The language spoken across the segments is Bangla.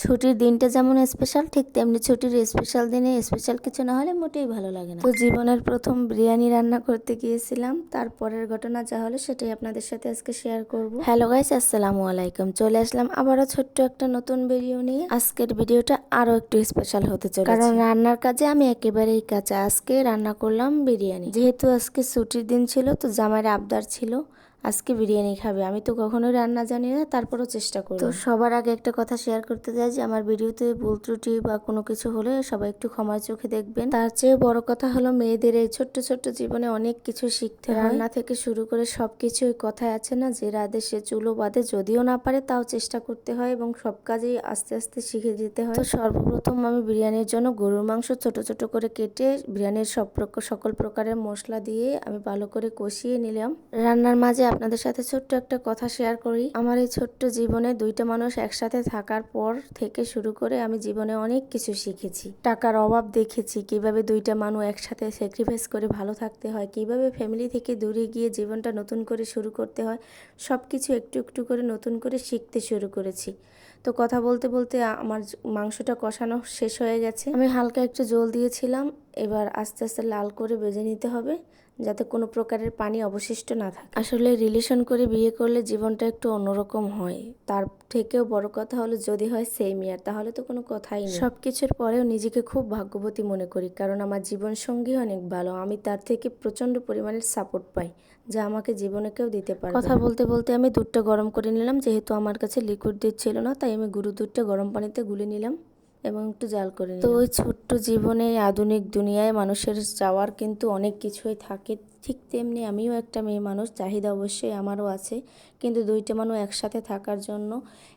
ছুটির দিনটা যেমন স্পেশাল ঠিক তেমনি ছুটির স্পেশাল দিনে স্পেশাল কিছু না হলে মোটেই ভালো লাগে না। তো জীবনের প্রথম বিরিয়ানি রান্না করতে গিয়েছিলাম তারপরের ঘটনা যা হলো সেটাই আপনাদের সাথে আজকে শেয়ার করব। হ্যালো গাইস আসসালামু আলাইকুম। চলে আসলাম আবারও ছোট্ট একটা নতুন ভিডিও নিয়ে। আজকের ভিডিওটা আরও একটু স্পেশাল হতে চলেছে। কারণ রান্নার কাজে আমি একেবারেই কাঁচা। আজকে রান্না করলাম বিরিয়ানি। যেহেতু আজকে ছুটির দিন ছিল, তো জামাইয়ের আবদার ছিল। আজকে বিরিয়ানি খাবে। আমি তো কখনোই রান্না জানি না তারপরও চেষ্টা করি তো সবার আগে একটা কথা শেয়ার করতে চাই যে আমার ভিডিওতে ভুল ত্রুটি বা কোনো কিছু হলে সবাই একটু ক্ষমার চোখে দেখবেন। তার চেয়ে বড় কথা হলো মেয়েদের এই ছোট্ট ছোট্ট জীবনে অনেক কিছু শিখতে হয়। রান্না থেকে শুরু করে সব কিছুই কথায় আছে না যে রাধে সে চুলো বাঁধে যদিও না পারে তাও চেষ্টা করতে হয় এবং সব কাজেই আস্তে আস্তে শিখে যেতে হয়। তো সর্বপ্রথম আমি বিরিয়ানির জন্য গরুর মাংস ছোট ছোট করে কেটে বিরিয়ানির সব প্রক- সকল প্রকারের মশলা দিয়ে আমি ভালো করে কষিয়ে নিলাম। রান্নার মাঝে আপনাদের সাথে ছোট্ট একটা কথা শেয়ার করি। আমার এই ছোট্ট জীবনে দুইটা মানুষ একসাথে থাকার পর থেকে শুরু করে আমি জীবনে অনেক কিছু শিখেছি। টাকার অভাব দেখেছি, কীভাবে দুইটা মানুষ একসাথে স্যাক্রিফাইস করে ভালো থাকতে হয়, কীভাবে ফ্যামিলি থেকে দূরে গিয়ে জীবনটা নতুন করে শুরু করতে হয় সব কিছু একটু একটু করে নতুন করে শিখতে শুরু করেছি। তো কথা বলতে বলতে আমার মাংসটা কষানো শেষ হয়ে গেছে। আমি হালকা একটু জল দিয়েছিলাম এবার আস্তে আস্তে লাল করে বেজে নিতে হবে যাতে কোনো প্রকারের পানি অবশিষ্ট না থাকে। আসলে রিলেশন করে বিয়ে করলে জীবনটা একটু অন্যরকম হয়। তার থেকেও বড় কথা হলো যদি হয় সেম ইয়ার তাহলে তো কোনো কথাই নেই। সব কিছুর পরেও নিজেকে খুব ভাগ্যবতী মনে করি কারণ আমার জীবন সঙ্গী অনেক ভালো। আমি তার থেকে প্রচণ্ড পরিমাণের সাপোর্ট পাই যা আমাকে জীবনে কেউ দিতে পারে কথা বলতে বলতে আমি দুধটা গরম করে নিলাম যেহেতু আমার কাছে লিকুইড দুধ ছিল না তাই আমি গুঁড়ো দুধটা গরম পানিতে গুলে নিলাম। এবং একটু জাল করে তো ওই ছোট্ট জীবনে আধুনিক দুনিয়ায় মানুষের চাওয়ার কিন্তু অনেক কিছুই থাকে। ঠিক তেমনি আমিও একটা মেয়ে মানুষ চাহিদা অবশ্যই আমারও আছে। কিন্তু দুইটা মানুষ একসাথে থাকার জন্য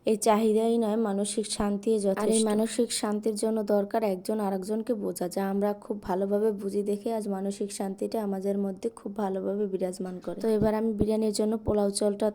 এই চাহিদাই নয় মানসিক শান্তি যথেষ্ট। আর এই মানসিক শান্তির জন্য দরকার একজন আরেকজনকে বোঝা যা আমরা খুব ভালোভাবে বুঝি দেখে আজ মানসিক শান্তিটা আমাদের মধ্যে খুব ভালোভাবে বিরাজমান করে। তো এবার আমি বিরিয়ানির জন্য পোলাও চালটা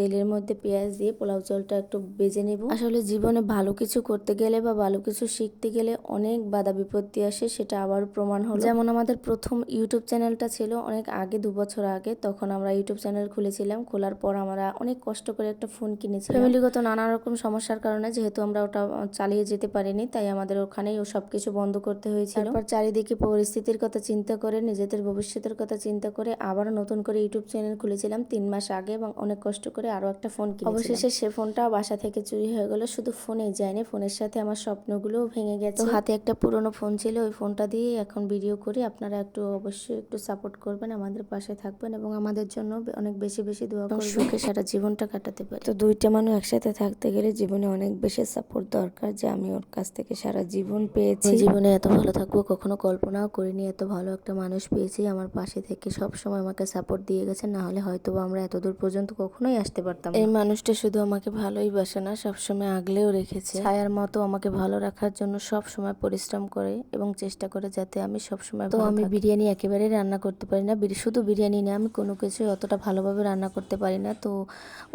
তেলের মধ্যে পেঁয়াজ দিয়ে পোলাও চালটা একটু বেজে নেব। আসলে জীবনে ভালো কিছু করতে গেলে বা ভালো কিছু শিখতে গেলে অনেক বাধা বিপত্তি আসে, সেটা আবারও প্রমাণ হলো। যেমন আমাদের প্রথম ইউটিউব চ্যানেলটা ছিল অনেক আগে, দু বছর আগে, তখন আমরা ইউটিউব চ্যানেল খুলেছিলাম। খোলার পর আমরা অনেক কষ্ট করে একটা ফোন কিনেছিলাম। ফ্যামিলিগত নানা রকম সমস্যার কারণে যেহেতু আমরা ওটা চালিয়ে যেতে পারিনি, তাই আমাদের ওখানেই ও সব কিছু বন্ধ করতে হয়েছিল। তারপর চারিদিকে পরিস্থিতির কথা চিন্তা করে, নিজেদের ভবিষ্যতের কথা চিন্তা করে আবারও নতুন করে ইউটিউব চ্যানেল খুলেছিলাম তিন মাস আগে এবং অনেক কষ্ট করে আরও একটা ফোন কিনে অবশেষে সে ফোনটা বাসা থেকে চুরি হয়ে গেল শুধু ফোনেই যায়নি ফোনের সাথে আমার স্বপ্নগুলোও ভেঙে গেছে। তো হাতে একটা পুরনো ফোন ছিল ওই ফোনটা দিয়ে এখন ভিডিও করি। আপনারা একটু অবশ্যই একটু সাপোর্ট করবেন আমাদের পাশে থাকবেন এবং আমাদের জন্য অনেক বেশি বেশি দোয়া করবেন। সুখে সারা জীবনটা কাটাতে পারি। তো দুইটা মানুষ একসাথে থাকতে গেলে জীবনে অনেক বেশি সাপোর্ট দরকার যে আমি ওর কাছ থেকে সারা জীবন পেয়েছি। জীবনে এত ভালো থাকব কখনো কল্পনাও করিনি এত ভালো একটা মানুষ পেয়েছি। আমার পাশে থেকে সব সময় আমাকে সাপোর্ট দিয়ে গেছে না হলে হয়তো আমরা এত দূর পর্যন্ত কখনোই আসতে পারতাম এই মানুষটা শুধু আমাকে ভালোই বাসে না সবসময় আগলেও রেখেছে। ছায়ার মতো আমাকে ভালো রাখার জন্য সব সময় পরিশ্রম করে এবং চেষ্টা করে যাতে আমি সব সময় তো আমি বিরিয়ানি একেবারে রান্না করতে পারি না শুধু বিরিয়ানি না আমি কোনো কিছুই অতটা ভালোভাবে রান্না করতে পারি না। তো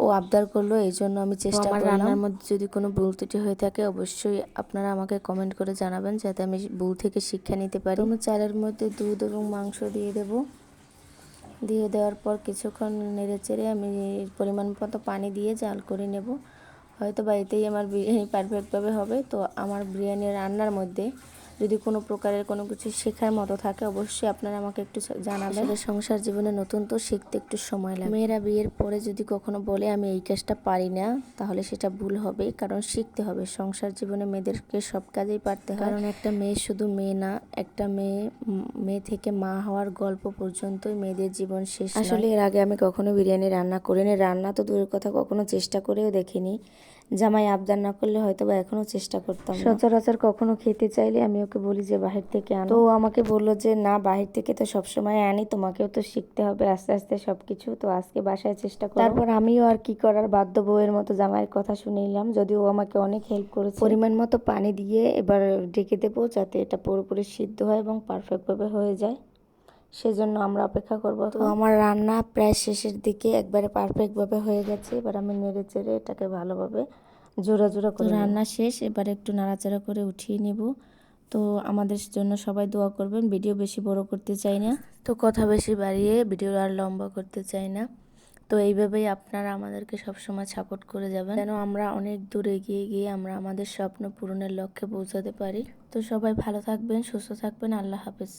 ও আবদার করল এই জন্য আমি চেষ্টা আমার রান্নার মধ্যে যদি কোনো ভুল ত্রুটি হয়ে থাকে অবশ্যই আপনারা আমাকে কমেন্ট করে জানাবেন যাতে আমি ভুল থেকে শিক্ষা নিতে পারি। আমি চালের মধ্যে দুধ এবং মাংস দিয়ে দেবো। দিয়ে দেওয়ার পর কিছুক্ষণ নেড়ে চেড়ে আমি পরিমাণ মতো পানি দিয়ে জাল করে নেব। হয়তো বাড়িতেই আমার বিরিয়ানি পারফেক্টভাবে হবে। তো আমার বিরিয়ানি রান্নার মধ্যে যদি কোনো প্রকারের কোনো কিছু শেখার মতো থাকে অবশ্যই আপনারা আমাকে একটু জানাবেন। সংসার জীবনে নতুন তো শিখতে একটু সময় লাগে। মেয়েরা বিয়ের পরে যদি কখনো বলে আমি এই কাজটা পারি না তাহলে সেটা ভুল হবে কারণ শিখতে হবে। সংসার জীবনে মেয়েদেরকে সব কাজেই পারতে হয়। কারণ একটা মেয়ে শুধু মেয়ে না একটা মেয়ে মেয়ে থেকে মা হওয়ার গল্প পর্যন্তই মেয়েদের জীবন শেষ আসলে এর আগে আমি কখনো বিরিয়ানি রান্না করিনি। রান্না তো দূরের কথা কখনো চেষ্টা করেও দেখিনি। জামাই আবদার না করলে হয়তো বা এখনও চেষ্টা করতাম সচরাচর কখনো খেতে চাইলে আমি ওকে বলি যে বাহির থেকে আনো। তো ও আমাকে বলল যে না বাহির থেকে তো সবসময় আনি তোমাকেও তো শিখতে হবে আস্তে আস্তে সবকিছু। তো আজকে বাসায় চেষ্টা করো। তারপর আমিও আর কি করার বাধ্য বউয়ের মতো জামাইয়ের কথা শুনে নিলাম যদিও ও আমাকে অনেক হেল্প করেছে। পরিমাণ মতো পানি দিয়ে এবার ঢেকে দেবো যাতে এটা পুরোপুরি সিদ্ধ হয় এবং পারফেক্টভাবে হয়ে যায়। সেজন্য আমরা অপেক্ষা করব। তো আমার রান্না প্রায় শেষের দিকে একবারে পারফেক্টভাবে হয়ে গেছে। এবার আমি নেড়ে চেড়ে এটাকে ভালোভাবে জোড়া জোড়া করে রান্না শেষ এবার একটু নাড়াচাড়া করে উঠিয়ে নেব। তো আমাদের জন্য সবাই দোয়া করবেন ভিডিও বেশি বড় করতে চাই না। তো কথা বেশি বাড়িয়ে ভিডিও আর লম্বা করতে চাই না। তো এইভাবেই আপনারা আমাদেরকে সবসময় সাপোর্ট করে যাবেন। যেন আমরা অনেক দূর এগিয়ে গিয়ে আমরা আমাদের স্বপ্ন পূরণের লক্ষ্যে পৌঁছাতে পারি। তো সবাই ভালো থাকবেন সুস্থ থাকবেন আল্লাহ হাফেজ।